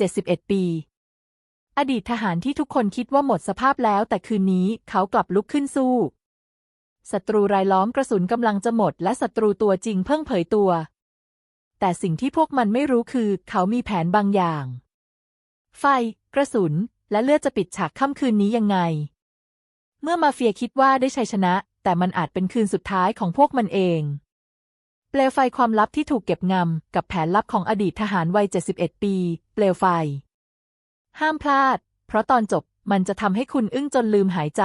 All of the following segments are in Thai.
71 ปี อดีตทหารที่ทุกคนคิดว่าหมดสภาพแล้ว แต่คืนนี้เขากลับลุกขึ้นสู้ศัตรูรายล้อมกระสุนกำลังจะหมด และศัตรูตัวจริงเพิ่งเผยตัว แต่สิ่งที่พวกมันไม่รู้คือ เขามีแผนบางอย่าง ไฟ กระสุน และเลือดจะปิดฉากค่ำคืนนี้ยังไง เมื่อมาเฟียคิดว่าได้ชัยชนะ แต่มันอาจเป็นคืนสุดท้ายของพวกมันเอง เปลวไฟความลับที่ถูกเก็บงำ กับแผนลับของอดีตทหารวัย 71 ปี เปลวไฟ ห้ามพลาด เพราะตอนจบมันจะทำให้คุณอึ้งจนลืมหายใจ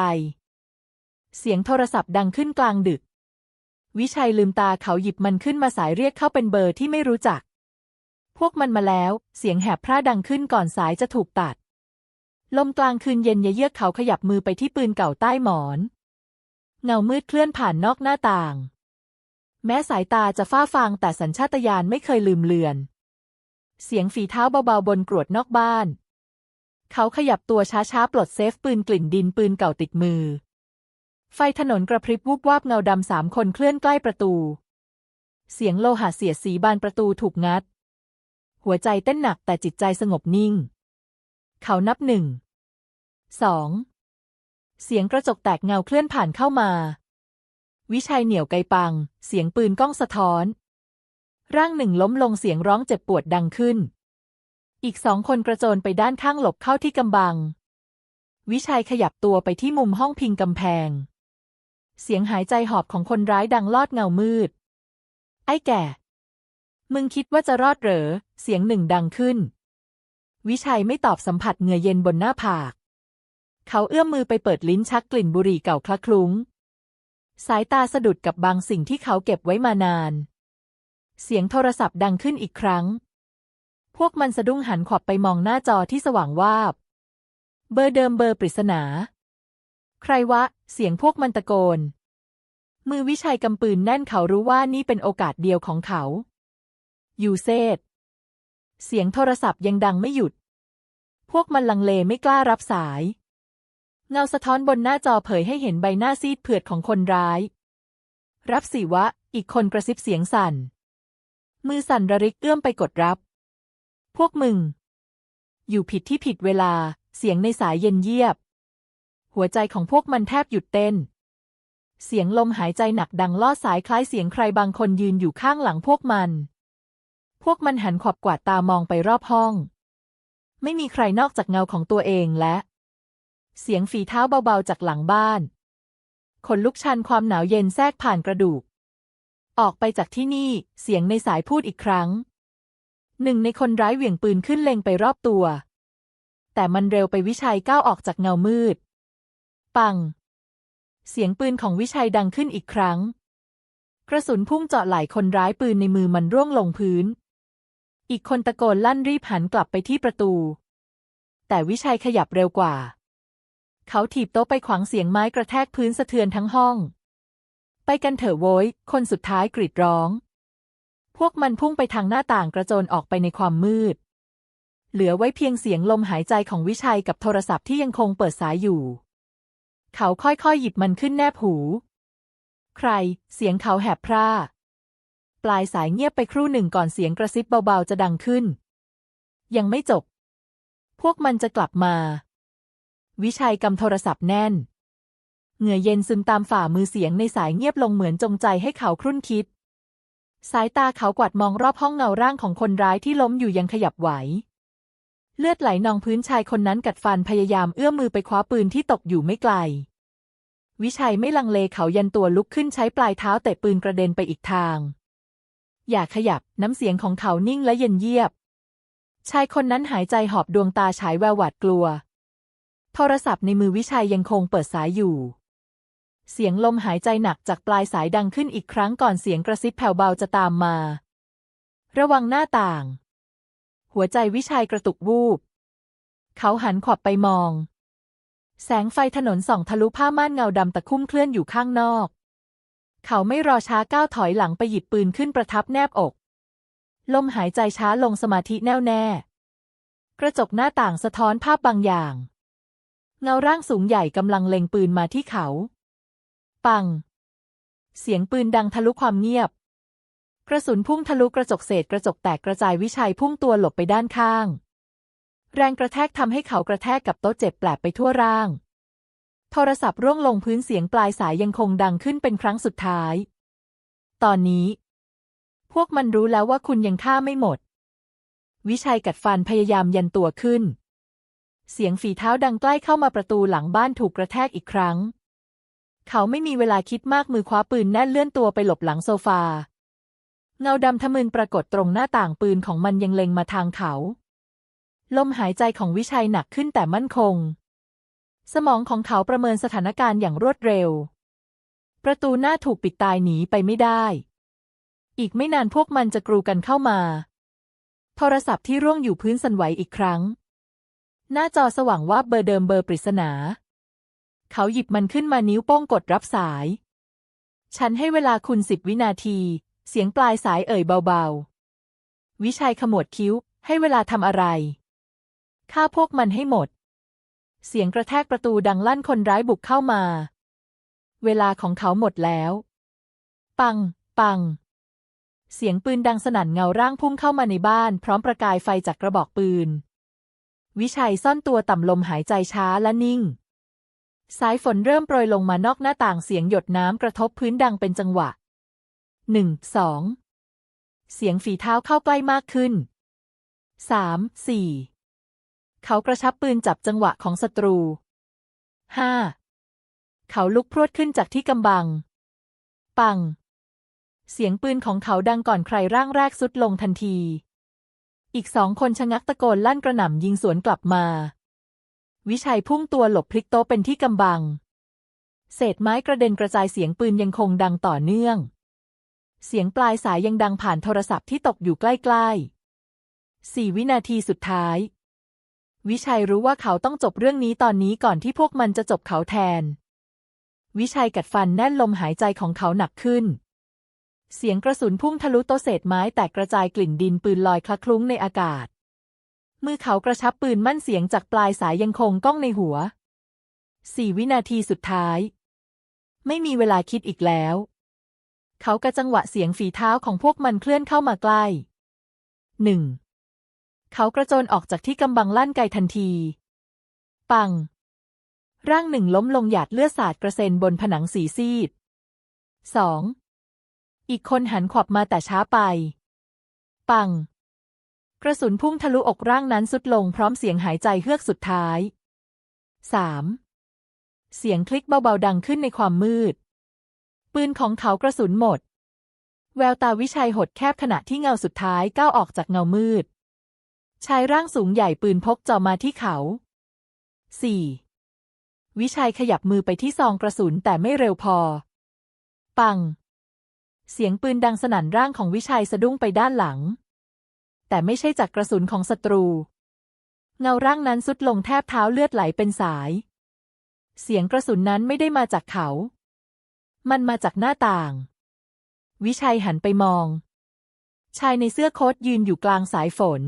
เสียงโทรศัพท์ดังขึ้นกลางดึก วิชัยลืมตาเขาหยิบมันขึ้นมาสายเรียกเข้าเป็นเบอร์ที่ไม่รู้จัก พวกมันมาแล้ว เสียงแหบพร่าดังขึ้นก่อนสายจะถูกตัด ลมกลางคืนเย็นเยือกเขาขยับมือไปที่ปืนเก่าใต้หมอน เงามืดเคลื่อนผ่านนอกหน้าต่าง แม้สายตาจะฟ้าฟางแต่สัญชาตญาณไม่เคยลืมเลือน เสียงฝีเท้าเบาๆบนกรวดนอกบ้าน เขาขยับตัวช้าๆ ปลดเซฟปืนกลิ่นดินปืนเก่าติดมือ ไฟถนนกระพริบวูบวาบเงาดำสามคนเคลื่อนใกล้ประตู เสียงโลหะเสียดสีบานประตูถูกงัด หัวใจเต้นหนักแต่จิตใจสงบนิ่ง เขานับหนึ่งสองเสียงกระจกแตกเงาเคลื่อนผ่านเข้ามา วิชัยเหนี่ยวไกปัง เสียงปืนก้องสะท้อน ร่างหนึ่งล้มลงเสียงร้องเจ็บปวดดังขึ้น อีกสองคนกระโจนไปด้านข้างหลบเข้าที่กำบัง วิชัยขยับตัวไปที่มุมห้องพิงกำแพง เสียงหายใจหอบของคนร้ายดังลอดเงามืด ไอ้แก่ มึงคิดว่าจะรอดเหรอ เสียงหนึ่งดังขึ้น วิชัยไม่ตอบสัมผัสเหงื่อเย็นบนหน้าผาก เขาเอื้อมมือไปเปิดลิ้นชักกลิ่นบุหรี่เก่าคละคลุ้ง สายตาสะดุดกับบางสิ่งที่เขาเก็บไว้มานาน เสียงโทรศัพท์ดังขึ้นอีกครั้ง พวกมันสะดุ้งหันขวับไปมองหน้าจอที่สว่างวาบ เบอร์เดิมเบอร์ปริศนา ใครวะ เสียงพวกมันตะโกน มือวิชัยกำปืนแน่นเขารู้ว่านี่เป็นโอกาสเดียวของเขา ยูเซตเสียงโทรศัพท์ยังดังไม่หยุด พวกมันลังเลไม่กล้ารับสาย เงาสะท้อนบนหน้าจอเผยให้เห็นใบหน้าซีดเผือดของคนร้าย รับสิวะ อีกคนกระซิบเสียงสั่น มือสั่นระริกเอื้อมไปกดรับ พวกมึง อยู่ผิดที่ผิดเวลา เสียงในสายเย็นเยียบ หัวใจของพวกมันแทบหยุดเต้น เสียงลมหายใจหนักดังลอดสายคล้ายเสียงใครบางคนยืนอยู่ข้างหลังพวกมัน พวกมันหันขอบกวาดตามองไปรอบห้อง ไม่มีใครนอกจากเงาของตัวเองและ เสียงฝีเท้าเบาๆจากหลังบ้านขนลุกชันความหนาวเย็นแทรกผ่านกระดูก ออกไปจากที่นี่เสียงในสายพูดอีกครั้ง หนึ่งในคนร้ายเหวี่ยงปืนขึ้นเล็งไปรอบตัว แต่มันเร็วไปวิชัยก้าวออกจากเงามืด ปัง เสียงปืนของวิชัยดังขึ้นอีกครั้ง กระสุนพุ่งเจาะไหล่คนร้ายปืนในมือมันร่วงลงพื้น อีกคนตะโกนลั่นรีบหันกลับไปที่ประตู แต่วิชัยขยับเร็วกว่า เขาถีบโต๊ะไปขวางเสียงไม้กระแทกพื้นสะเทือนทั้งห้อง ไปกันเถอะโว้ย คนสุดท้ายกรีดร้อง พวกมันพุ่งไปทางหน้าต่างกระโจนออกไปในความมืด เหลือไว้เพียงเสียงลมหายใจของวิชัยกับโทรศัพท์ที่ยังคงเปิดสายอยู่ เขาค่อยๆ หยิบมันขึ้นแนบหู ใคร เสียงเขาแหบพร่า ปลายสายเงียบไปครู่หนึ่งก่อนเสียงกระซิบเบาๆจะดังขึ้น ยังไม่จบ พวกมันจะกลับมา วิชัยกำโทรศัพท์แน่น เหงื่อเย็นซึมตามฝ่ามือเสียงในสายเงียบลงเหมือนจงใจให้เขาครุ่นคิด สายตาเขากวาดมองรอบห้องเงาร่างของคนร้ายที่ล้มอยู่ยังขยับไหว เลือดไหลนองพื้นชายคนนั้นกัดฟันพยายามเอื้อมมือไปคว้าปืนที่ตกอยู่ไม่ไกล วิชัยไม่ลังเลเขายันตัวลุกขึ้นใช้ปลายเท้าเตะปืนกระเด็นไปอีกทาง อย่าขยับน้ำเสียงของเขานิ่งและเย็นเยียบชายคนนั้นหายใจหอบดวงตาฉายแววหวาดกลัว โทรศัพท์ในมือวิชัยยังคงเปิดสายอยู่ เสียงลมหายใจหนักจากปลายสายดังขึ้นอีกครั้งก่อนเสียงกระซิบแผ่วเบาจะตามมา ระวังหน้าต่าง หัวใจวิชัยกระตุกวูบ เขาหันขวับไปมอง แสงไฟถนนส่องทะลุผ้าม่านเงาดำตะคุ่มเคลื่อนอยู่ข้างนอก เขาไม่รอช้าก้าวถอยหลังไปหยิบปืนขึ้นประทับแนบอกลมหายใจช้าลงสมาธิแน่วแน่ กระจกหน้าต่างสะท้อนภาพบางอย่าง เงาร่างสูงใหญ่กำลังเล็งปืนมาที่เขา ปัง เสียงปืนดังทะลุความเงียบ กระสุนพุ่งทะลุกระจกเศษกระจกแตกกระจายวิชัยพุ่งตัวหลบไปด้านข้าง แรงกระแทกทำให้เขากระแทกกับโต๊ะเจ็บแปลบไปทั่วร่าง โทรศัพท์ร่วงลงพื้นเสียงปลายสายยังคงดังขึ้นเป็นครั้งสุดท้าย ตอนนี้ พวกมันรู้แล้วว่าคุณยังฆ่าไม่หมด วิชัยกัดฟันพยายามยันตัวขึ้น เสียงฝีเท้าดังใกล้เข้ามาประตูหลังบ้านถูกกระแทกอีกครั้ง เขาไม่มีเวลาคิดมากมือคว้าปืนแน่นเลื่อนตัวไปหลบหลังโซฟา เงาดำทะมึนปรากฏตรงหน้าต่างปืนของมันยังเล็งมาทางเขา ลมหายใจของวิชัยหนักขึ้นแต่มั่นคง สมองของเขาประเมินสถานการณ์อย่างรวดเร็ว ประตูหน้าถูกปิดตายหนีไปไม่ได้ อีกไม่นานพวกมันจะกรูกันเข้ามา โทรศัพท์ที่ร่วงอยู่พื้นสั่นไหวอีกครั้ง หน้าจอสว่างว่าบเบอร์เดิมเบอร์ปริศนา เขาหยิบมันขึ้นมานิ้วโป้งกดรับสาย ฉันให้เวลาคุณสิบวินาที เสียงปลายสายเอ่ยเบาๆ วิชัยขมวดคิ้ว ให้เวลาทำอะไรฆ่าพวกมันให้หมด เสียงกระแทกประตูดังลั่นคนร้ายบุกเข้ามา เวลาของเขาหมดแล้ว ปัง ปัง เสียงปืนดังสนั่นเงาร่างพุ่งเข้ามาในบ้าน พร้อมประกายไฟจากกระบอกปืน วิชัยซ่อนตัวต่ำลมหายใจช้าและนิ่ง สายฝนเริ่มโปรยลงมานอกหน้าต่างเสียงหยดน้ำกระทบพื้นดังเป็นจังหวะหนึ่งสองเสียงฝีเท้าเข้าใกล้มากขึ้นสามสี่เขากระชับปืนจับจังหวะของศัตรูห้าเขาลุกพรวดขึ้นจากที่กำบัง ปัง เสียงปืนของเขาดังก่อนใครร่างแรกสุดลงทันที อีกสองคนชะงักตะโกนลั่นกระหน่ำยิงสวนกลับมา วิชัยพุ่งตัวหลบพลิกโต๊ะเป็นที่กำบัง เศษไม้กระเด็นกระจายเสียงปืนยังคงดังต่อเนื่อง เสียงปลายสายยังดังผ่านโทรศัพท์ที่ตกอยู่ใกล้ๆสี่วินาทีสุดท้าย วิชัยรู้ว่าเขาต้องจบเรื่องนี้ตอนนี้ก่อนที่พวกมันจะจบเขาแทน วิชัยกัดฟันแน่นลมหายใจของเขาหนักขึ้น เสียงกระสุนพุ่งทะลุโต๊ะเศษไม้แตกกระจายกลิ่นดินปืนลอยคละคลุ้งในอากาศ มือเขากระชับปืนมั่นเสียงจากปลายสายยังคงก้องในหัว สี่วินาทีสุดท้าย ไม่มีเวลาคิดอีกแล้ว เขากระจังหวะเสียงฝีเท้าของพวกมันเคลื่อนเข้ามาใกล้หนึ่งเขากระโจนออกจากที่กำบังลั่นไกทันที ปัง ร่างหนึ่งล้มลงหยาดเลือดสาดกระเซ็นบนผนังสีซีดสอง อีกคนหันขวับมาแต่ช้าไป ปัง กระสุนพุ่งทะลุอกร่างนั้นสุดลงพร้อมเสียงหายใจเฮือกสุดท้ายสามเสียงคลิกเบาๆดังขึ้นในความมืด ปืนของเขากระสุนหมด แววตาวิชัยหดแคบขณะที่เงาสุดท้ายก้าวออกจากเงามืด ชายร่างสูงใหญ่ปืนพกจ่อมาที่เขาสี่วิชัยขยับมือไปที่ซองกระสุนแต่ไม่เร็วพอ ปัง เสียงปืนดังสนั่นร่างของวิชัยสะดุ้งไปด้านหลัง แต่ไม่ใช่จากกระสุนของศัตรู เงาร่างนั้นสุดลงแทบเท้าเลือดไหลเป็นสาย เสียงกระสุนนั้นไม่ได้มาจากเขา มันมาจากหน้าต่าง วิชัยหันไปมอง ชายในเสื้อโค้ทยืนอยู่กลางสายฝน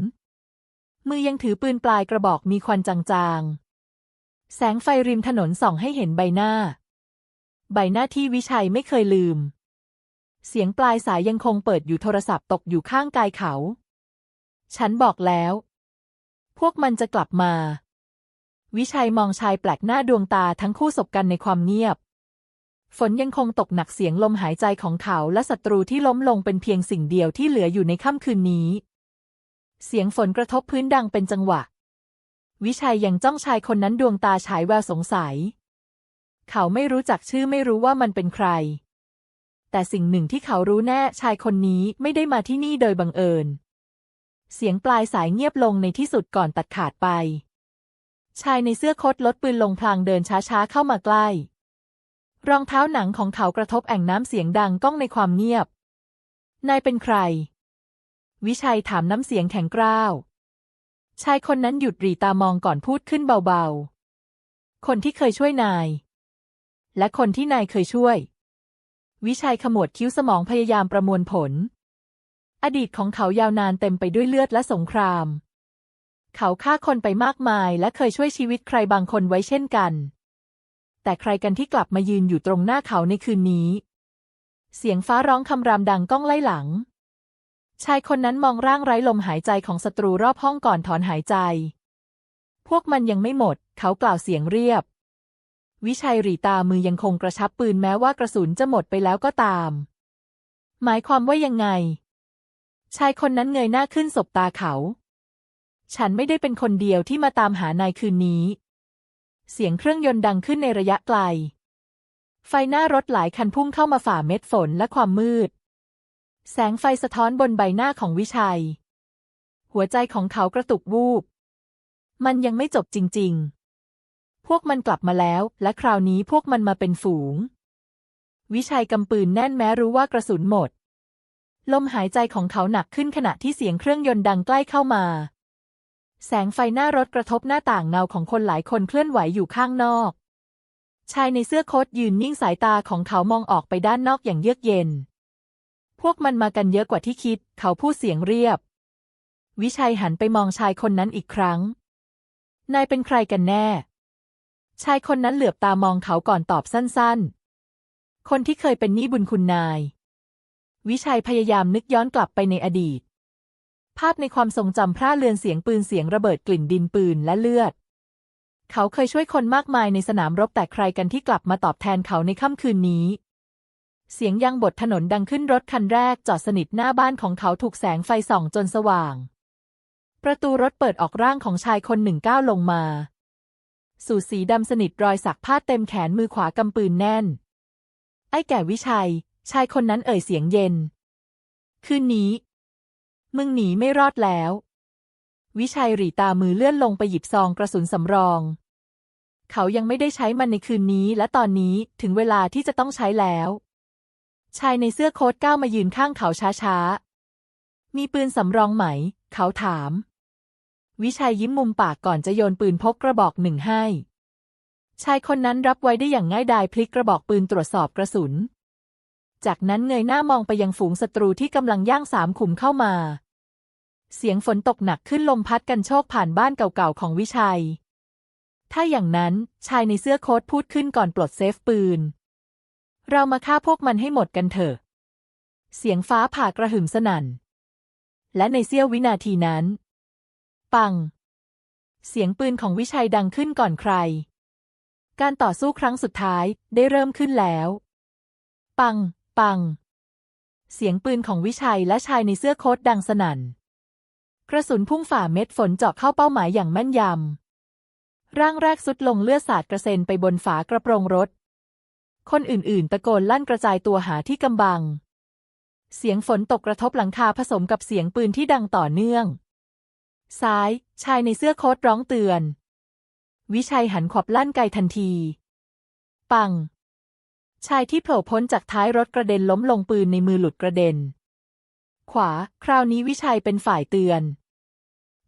มือยังถือปืนปลายกระบอกมีควันจางๆ แสงไฟริมถนนส่องให้เห็นใบหน้า ใบหน้าที่วิชัยไม่เคยลืม เสียงปลายสายยังคงเปิดอยู่โทรศัพท์ตกอยู่ข้างกายเขา ฉันบอกแล้ว พวกมันจะกลับมา วิชัยมองชายแปลกหน้าดวงตาทั้งคู่สบกันในความเงียบ ฝนยังคงตกหนักเสียงลมหายใจของเขาและศัตรูที่ล้มลงเป็นเพียงสิ่งเดียวที่เหลืออยู่ในค่ำคืนนี้ เสียงฝนกระทบพื้นดังเป็นจังหวะ วิชัยยังจ้องชายคนนั้นดวงตาฉายแววสงสัย เขาไม่รู้จักชื่อไม่รู้ว่ามันเป็นใคร แต่สิ่งหนึ่งที่เขารู้แน่ชายคนนี้ไม่ได้มาที่นี่โดยบังเอิญ เสียงปลายสายเงียบลงในที่สุดก่อนตัดขาดไป ชายในเสื้อค้ทลดปืนลงพลางเดินช้าๆเข้ามาใกล้ รองเท้าหนังของเขากระทบแอ่งน้ำเสียงดังก้องในความเงียบ นายเป็นใคร วิชัยถามน้ำเสียงแข็งกร้าว ชายคนนั้นหยุดหรีตามองก่อนพูดขึ้นเบาๆ คนที่เคยช่วยนาย และคนที่นายเคยช่วย วิชัยขมวดคิ้วสมองพยายามประมวลผล อดีตของเขายาวนานเต็มไปด้วยเลือดและสงคราม เขาฆ่าคนไปมากมายและเคยช่วยชีวิตใครบางคนไว้เช่นกัน แต่ใครกันที่กลับมายืนอยู่ตรงหน้าเขาในคืนนี้ เสียงฟ้าร้องคำรามดังก้องไล่หลัง ชายคนนั้นมองร่างไร้ลมหายใจของศัตรูรอบห้องก่อนถอนหายใจ พวกมันยังไม่หมด เขากล่าวเสียงเรียบ วิชัยหรีตามือยังคงกระชับปืนแม้ว่ากระสุนจะหมดไปแล้วก็ตาม หมายความว่ายังไง ชายคนนั้นเงยหน้าขึ้นสบตาเขา ฉันไม่ได้เป็นคนเดียวที่มาตามหานายคืนนี้ เสียงเครื่องยนต์ดังขึ้นในระยะไกล ไฟหน้ารถหลายคันพุ่งเข้ามาฝ่าเม็ดฝนและความมืด แสงไฟสะท้อนบนใบหน้าของวิชัย หัวใจของเขากระตุกวูบ มันยังไม่จบจริง ๆ พวกมันกลับมาแล้ว และคราวนี้พวกมันมาเป็นฝูง วิชัยกำปืนแน่นแม้รู้ว่ากระสุนหมด ลมหายใจของเขาหนักขึ้นขณะที่เสียงเครื่องยนต์ดังใกล้เข้ามา แสงไฟหน้ารถกระทบหน้าต่างเงาของคนหลายคนเคลื่อนไหวอยู่ข้างนอก ชายในเสื้อโค้ทยืนนิ่งสายตาของเขามองออกไปด้านนอกอย่างเยือกเย็น พวกมันมากันเยอะกว่าที่คิด เขาพูดเสียงเรียบ วิชัยหันไปมองชายคนนั้นอีกครั้งนายเป็นใครกันแน่ ชายคนนั้นเหลือบตามองเขาก่อนตอบสั้นๆ คนที่เคยเป็นหนี้บุญคุณนาย วิชัยพยายามนึกย้อนกลับไปในอดีต ภาพในความทรงจำพร่าเลือนเสียงปืนเสียงระเบิดกลิ่นดินปืนและเลือด เขาเคยช่วยคนมากมายในสนามรบแต่ใครกันที่กลับมาตอบแทนเขาในค่ำคืนนี้ เสียงยังบทถนนดังขึ้นรถคันแรกจอดสนิทหน้าบ้านของเขาถูกแสงไฟส่องจนสว่าง ประตูรถเปิดออกร่างของชายคนหนึ่งก้าวลงมา สูทสีดำสนิทรอยสักผ้าเต็มแขนมือขวากำปืนแน่น ไอ้แก่วิชัย ชายคนนั้นเอ่ยเสียงเย็น คืนนี้ มึงหนีไม่รอดแล้ว วิชัยหรีตามือเลื่อนลงไปหยิบซองกระสุนสำรอง เขายังไม่ได้ใช้มันในคืนนี้และตอนนี้ถึงเวลาที่จะต้องใช้แล้ว ชายในเสื้อโค้ทก้าวมายืนข้างเขาช้าๆ มีปืนสำรองไหม เขาถาม วิชัยยิ้มมุมปากก่อนจะโยนปืนพกกระบอกหนึ่งให้ ชายคนนั้นรับไว้ได้อย่างง่ายดายพลิกกระบอกปืนตรวจสอบกระสุน จากนั้นเงยหน้ามองไปยังฝูงศัตรูที่กำลังย่างสามขุมเข้ามา เสียงฝนตกหนักขึ้นลมพัดกันโชกผ่านบ้านเก่าๆของวิชัย ถ้าอย่างนั้นชายในเสื้อโค้ทพูดขึ้นก่อนปลดเซฟปืน เรามาฆ่าพวกมันให้หมดกันเถอะ เสียงฟ้าผ่ากระหึ่มสนั่นและในเสี้ยววินาทีนั้น ปัง เสียงปืนของวิชัยดังขึ้นก่อนใคร การต่อสู้ครั้งสุดท้ายได้เริ่มขึ้นแล้ว ปัง ปัง เสียงปืนของวิชัยและชายในเสื้อโค้ทดังสนั่น กระสุนพุ่งฝ่าเม็ดฝนเจาะเข้าเป้าหมายอย่างแม่นยำ ร่างแรกสุดลงเลือดสาดกระเซ็นไปบนฝากระโปรงรถ คนอื่นๆ ตะโกนลั่นกระจายตัวหาที่กำบังเสียงฝนตกกระทบหลังคาผสมกับเสียงปืนที่ดังต่อเนื่อง ซ้าย ชายในเสื้อโค้ทร้องเตือน วิชัยหันขวับลั่นไกทันที ปัง ชายที่โผล่พ้นจากท้ายรถกระเด็นล้มลงปืนในมือหลุดกระเด็น ขวา คราวนี้วิชัยเป็นฝ่ายเตือน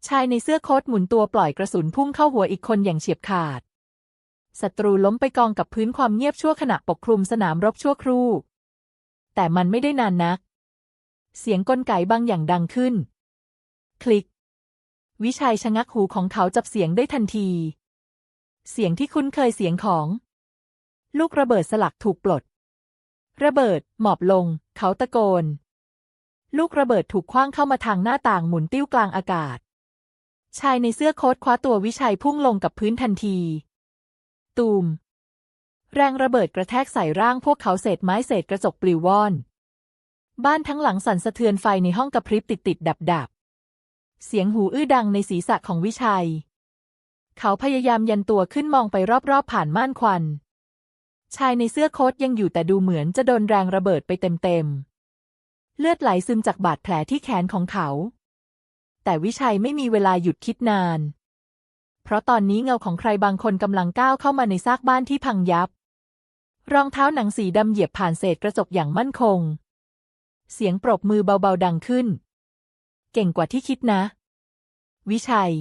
ชายในเสื้อโค้ทหมุนตัวปล่อยกระสุนพุ่งเข้าหัวอีกคนอย่างเฉียบขาดศัตรูล้มไปกองกับพื้นความเงียบชั่วขณะปกคลุมสนามรบชั่วครู่ แต่มันไม่ได้นานนัก เสียงกลไกบางอย่างดังขึ้น คลิก วิชัยชะงักหูของเขาจับเสียงได้ทันที เสียงที่คุ้นเคยเสียงของ ลูกระเบิดสลักถูกปลด ระเบิด หมอบลง เขาตะโกน ลูกระเบิดถูกคว้างเข้ามาทางหน้าต่างหมุนติ้วกลางอากาศ ชายในเสื้อโค้ทคว้าตัววิชัยพุ่งลงกับพื้นทันที ตูม แรงระเบิดกระแทกใส่ร่างพวกเขาเศษไม้เศษกระจกปลิวว่อน บ้านทั้งหลังสั่นสะเทือนไฟในห้องกระพริบติดติดดับดับ เสียงหูอื้อดังในศีรษะของวิชัย เขาพยายามยันตัวขึ้นมองไปรอบๆผ่านม่านควัน ชายในเสื้อโค้ทยังอยู่แต่ดูเหมือนจะโดนแรงระเบิดไปเต็มๆ เลือดไหลซึมจากบาดแผลที่แขนของเขา แต่วิชัยไม่มีเวลาหยุดคิดนาน เพราะตอนนี้เงาของใครบางคนกำลังก้าวเข้ามาในซากบ้านที่พังยับ รองเท้าหนังสีดำเหยียบผ่านเศษกระจกอย่างมั่นคง เสียงปรบมือเบาๆดังขึ้น เก่งกว่าที่คิดนะ วิชัย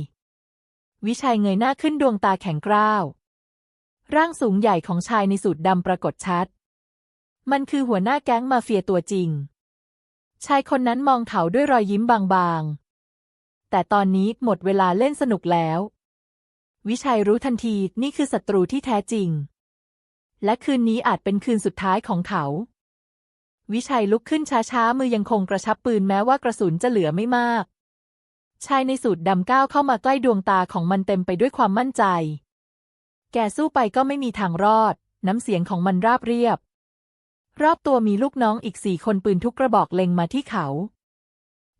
วิชัยเงยหน้าขึ้นดวงตาแข็งกร้าว ร่างสูงใหญ่ของชายในสูทดำปรากฏชัด มันคือหัวหน้าแก๊งมาเฟียตัวจริง ชายคนนั้นมองเขาด้วยรอยยิ้มบางๆ แต่ตอนนี้หมดเวลาเล่นสนุกแล้ว วิชัยรู้ทันทีนี่คือศัตรูที่แท้จริง และคืนนี้อาจเป็นคืนสุดท้ายของเขา วิชัยลุกขึ้นช้าๆ มือยังคงกระชับปืนแม้ว่ากระสุนจะเหลือไม่มาก ชายในสูทดำก้าวเข้ามาใกล้ดวงตาของมันเต็มไปด้วยความมั่นใจ แกสู้ไปก็ไม่มีทางรอด น้ำเสียงของมันราบเรียบ รอบตัวมีลูกน้องอีกสี่คนปืนทุกกระบอกเล็งมาที่เขา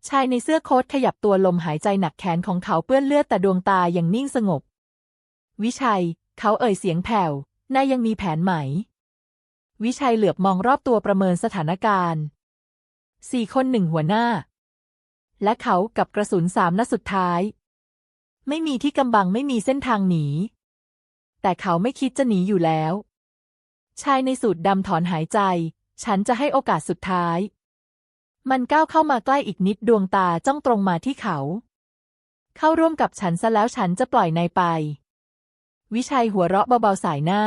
ชายในเสื้อโค้ทขยับตัวลมหายใจหนักแขนของเขาเปื้อนเลือดแต่ดวงตายังนิ่งสงบ วิชัย เขาเอ่ยเสียงแผ่วนายยังมีแผนไหม วิชัยเหลือบมองรอบตัวประเมินสถานการณ์สี่คนหนึ่งหัวหน้า และเขากับกระสุนสามนัดสุดท้าย ไม่มีที่กำบังไม่มีเส้นทางหนี แต่เขาไม่คิดจะหนีอยู่แล้ว ชายในสูทดำถอนหายใจ ฉันจะให้โอกาสสุดท้าย มันก้าวเข้ามาใกล้อีกนิดดวงตาจ้องตรงมาที่เขา เข้าร่วมกับฉันซะแล้วฉันจะปล่อยนายไป วิชัยหัวเราะเบาๆสายหน้า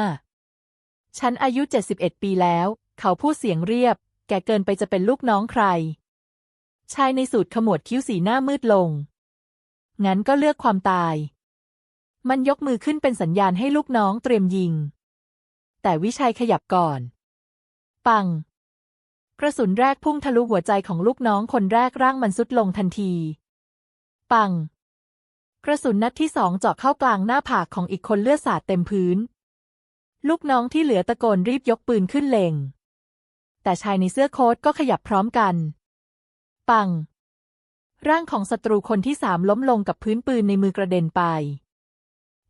ฉันอายุ 71 ปีแล้ว เขาพูดเสียงเรียบ แกเกินไปจะเป็นลูกน้องใคร ชายในสูตรขมวดคิ้วสีหน้ามืดลง งั้นก็เลือกความตาย มันยกมือขึ้นเป็นสัญญาณให้ลูกน้องเตรียมยิง แต่วิชัยขยับก่อน ปัง กระสุนแรกพุ่งทะลุหัวใจของลูกน้องคนแรกร่างมันสุดลงทันที ปัง กระสุนนัดที่สองเจาะเข้ากลางหน้าผากของอีกคนเลือดสาดเต็มพื้น ลูกน้องที่เหลือตะโกนรีบยกปืนขึ้นเล็ง แต่ชายในเสื้อโค้ทก็ขยับพร้อมกัน ปัง ร่างของศัตรูคนที่สามล้มลงกับพื้นปืนในมือกระเด็นไป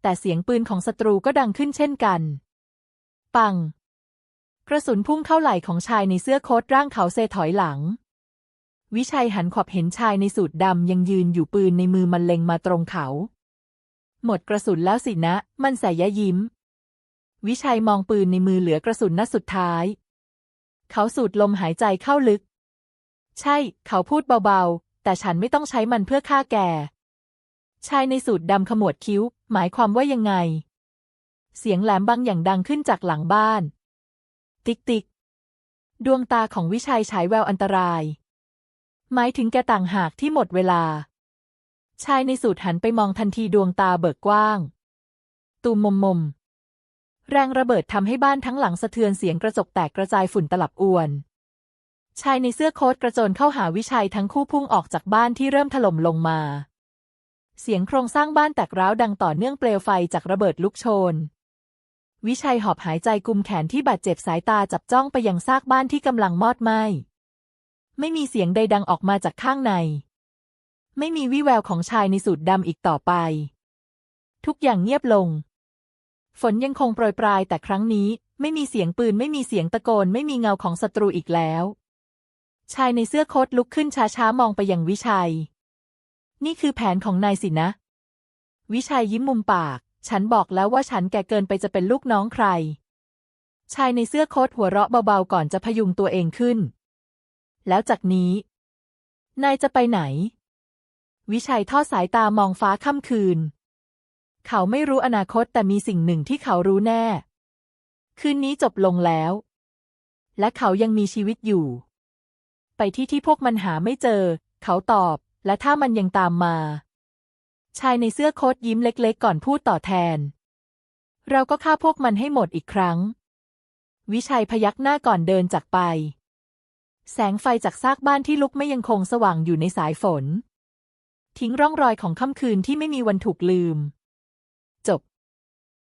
แต่เสียงปืนของศัตรูก็ดังขึ้นเช่นกัน ปัง กระสุนพุ่งเข้าไหล่ของชายในเสื้อโค้ทร่างเขาเซถอยหลัง วิชัยหันขวับเห็นชายในสูทดำยังยืนอยู่ปืนในมือมันเล็งมาตรงเขา หมดกระสุนแล้วสินะ มันแสยะยิ้ม วิชัยมองปืนในมือเหลือกระสุนนัดสุดท้าย เขาสูดลมหายใจเข้าลึก ใช่ เขาพูดเบาๆ แต่ฉันไม่ต้องใช้มันเพื่อฆ่าแก ชายในสูทดำขมวดคิ้ว หมายความว่ายังไง เสียงแหลมบางอย่างดังขึ้นจากหลังบ้าน ติ๊กติ๊กดวงตาของวิชัยฉายแววอันตราย หมายถึงแกต่างหากที่หมดเวลา ชายในสูทหันไปมองทันทีดวงตาเบิกกว้าง ตูมมมมม แรงระเบิดทำให้บ้านทั้งหลังสะเทือนเสียงกระจกแตกกระจายฝุ่นตลับอวน ชายในเสื้อโค้ทกระโจนเข้าหาวิชัยทั้งคู่พุ่งออกจากบ้านที่เริ่มถล่มลงมา เสียงโครงสร้างบ้านแตกร้าวดังต่อเนื่องเปลวไฟจากระเบิดลุกโชน วิชัยหอบหายใจกุมแขนที่บาดเจ็บสายตาจับจ้องไปยังซากบ้านที่กำลังมอดไหม้ไม่มีเสียงใดดังออกมาจากข้างใน ไม่มีวี่แววของชายในสูทดำอีกต่อไป ทุกอย่างเงียบลง ฝนยังคงโปรยปลายแต่ครั้งนี้ ไม่มีเสียงปืนไม่มีเสียงตะโกนไม่มีเงาของศัตรูอีกแล้ว ชายในเสื้อโค้ทลุกขึ้นช้าๆมองไปยังวิชัย นี่คือแผนของนายสินะ วิชัยยิ้มมุมปาก ฉันบอกแล้วว่าฉันแก่เกินไปจะเป็นลูกน้องใคร ชายในเสื้อโค้ทหัวเราะเบาๆก่อนจะพยุงตัวเองขึ้น แล้วจากนี้ นายจะไปไหน วิชัยทอดสายตามองฟ้าค่ำคืน เขาไม่รู้อนาคตแต่มีสิ่งหนึ่งที่เขารู้แน่ คืนนี้จบลงแล้ว และเขายังมีชีวิตอยู่ ไปที่ที่พวกมันหาไม่เจอ เขาตอบ และถ้ามันยังตามมา ชายในเสื้อโค้ทยิ้มเล็กๆ ก่อนพูดต่อแทน เราก็ฆ่าพวกมันให้หมดอีกครั้ง วิชัยพยักหน้าก่อนเดินจากไป แสงไฟจากซากบ้านที่ลุกไม่ยังคงสว่างอยู่ในสายฝน ทิ้งร่องรอยของค่ำคืนที่ไม่มีวันถูกลืม